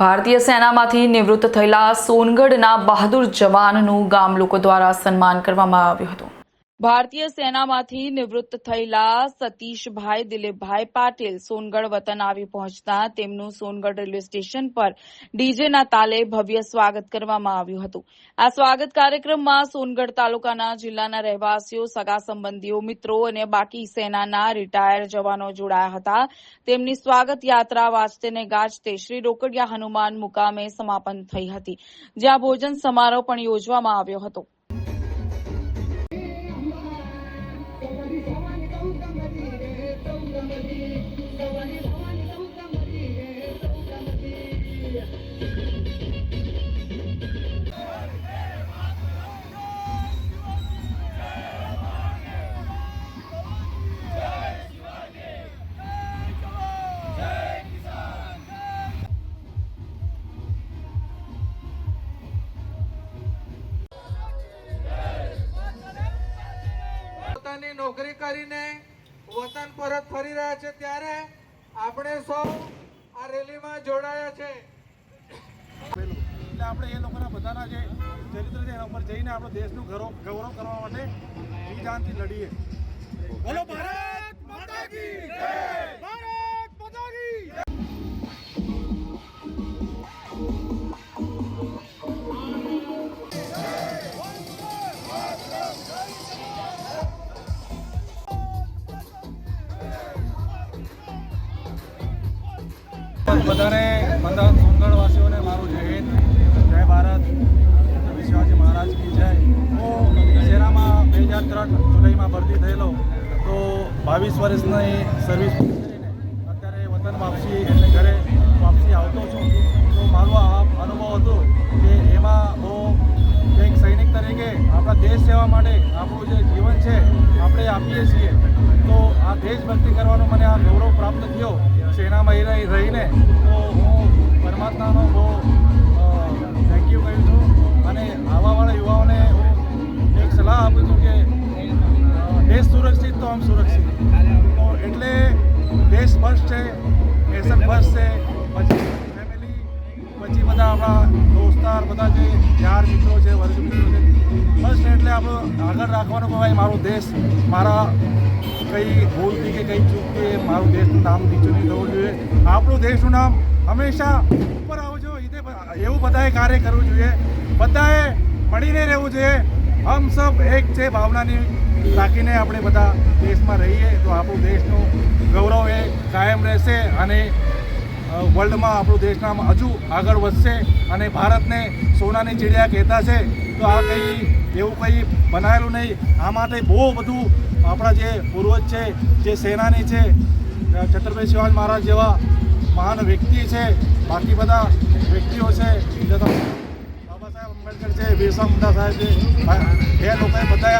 ભારતીય સેનામાંથી નિવૃત્ત થયેલા સોનગઢના બહાદુર જવાનનું ગામ લોકો દ્વારા સન્માન કરવામાં આવ્યું હતું. ભારતીય સેનામાંથી નિવૃત્ત થયેલા સતીશભાઈ દિલીપભાઈ પાટીલ સોનગઢ વતન આવી પહોંચતા તેમનું સોનગઢ રેલવે સ્ટેશન પર ડીજેના તાલે ભવ્ય સ્વાગત કરવામાં આવ્યું હતું. આ સ્વાગત કાર્યક્રમમાં સોનગઢ તાલુકાના જિલ્લાના રહેવાસીઓ, સગા સંબંધીઓ, મિત્રો અને બાકી સેનાના રિટાયર જવાનો જોડાયા હતા. તેમની સ્વાગત યાત્રા વાંચતે ને ગાજતે શ્રી રોકડિયા હનુમાન મુકામે સમાપન થઈ હતી, જ્યાં ભોજન સમારોહ પણ યોજવામાં આવ્યો હતો. Don't nobody, don't nobody, nobody, nobody. પોતાની નોકરી કરીને વતન પરત ફરી રહ્યા છે, ત્યારે આપણે સૌ આ રેલીમાં જોડાયા છે. એટલે આપણે એ લોકોના બધાના જે ચરિત્ર છે, એના ઉપર જઈને આપણે દેશનું ગૌરવ ગૌરવ કરવા માટે જાનથી લડીએ. બોલો, ભારત માતા કી જય! બધાને બધા સોનગઢવાસીઓને મારું જય હિન્દ, જય ભારત શિવાજી મહારાજ કી જય. હું દશેરામાં બે હજાર ત્રણ જુલાઈમાં ભરતી થયેલો, તો બાવીસ વર્ષની સર્વિસ કરીને અત્યારે વતન વાપસી એટલે ઘરે વાપસી આવતો છું. તો મારો આ અનુભવ હતો કે એમાં હું એક સૈનિક તરીકે આપણા દેશ સેવા માટે આપણું જે જીવન છે, આપણે આપીએ છીએ. તો આ દેશભક્તિ કરવાનો મને આ ગૌરવ પ્રાપ્ત થયો. સેનામાં રહી રહીને તો હું પરમાત્માનો બહુ થેન્ક યુ કહ્યું છું. આપણા દોસ્તાર બધા જે યાર મિત્રો છે વર્ગ મિત્રો છે ફર્સ્ટ એટલે આપણો આગળ રાખવાનું કે ભાઈ મારો દેશ મારા કઈ ભૂલથી કે કઈ ચૂકથી મારું દેશનું નામ નીચું નહીં થવું જોઈએ. આપણું દેશનું નામ હંમેશા ઉપર આવવું જોઈએ એવું બધાએ કાર્ય કરવું જોઈએ. બધાએ મળીને રહેવું જોઈએ. હમ સબ એક છે ભાવનાની, રાખીને આપણે બધા દેશમાં રહીએ તો આપણું દેશનું ગૌરવ એ કાયમ રહેશે અને વર્લ્ડમાં આપણું દેશનામ હજુ આગળ વધશે અને ભારતને સોનાની ચીડિયા કહેતા છે તો આ કંઈ એવું કંઈ બનાવેલું નહીં. આ માટે બહુ બધું આપણા જે પૂર્વજ છે, જે સેનાની છે છત્રપતિ શિવાજી મહારાજ જેવા મહાન વ્યક્તિ છે, બાકી બધા વ્યક્તિઓ છે બાબા સાહેબ આંબેડકર છે, બિરસા મુંડા સાહેબ છે એ લોકોએ બધાએ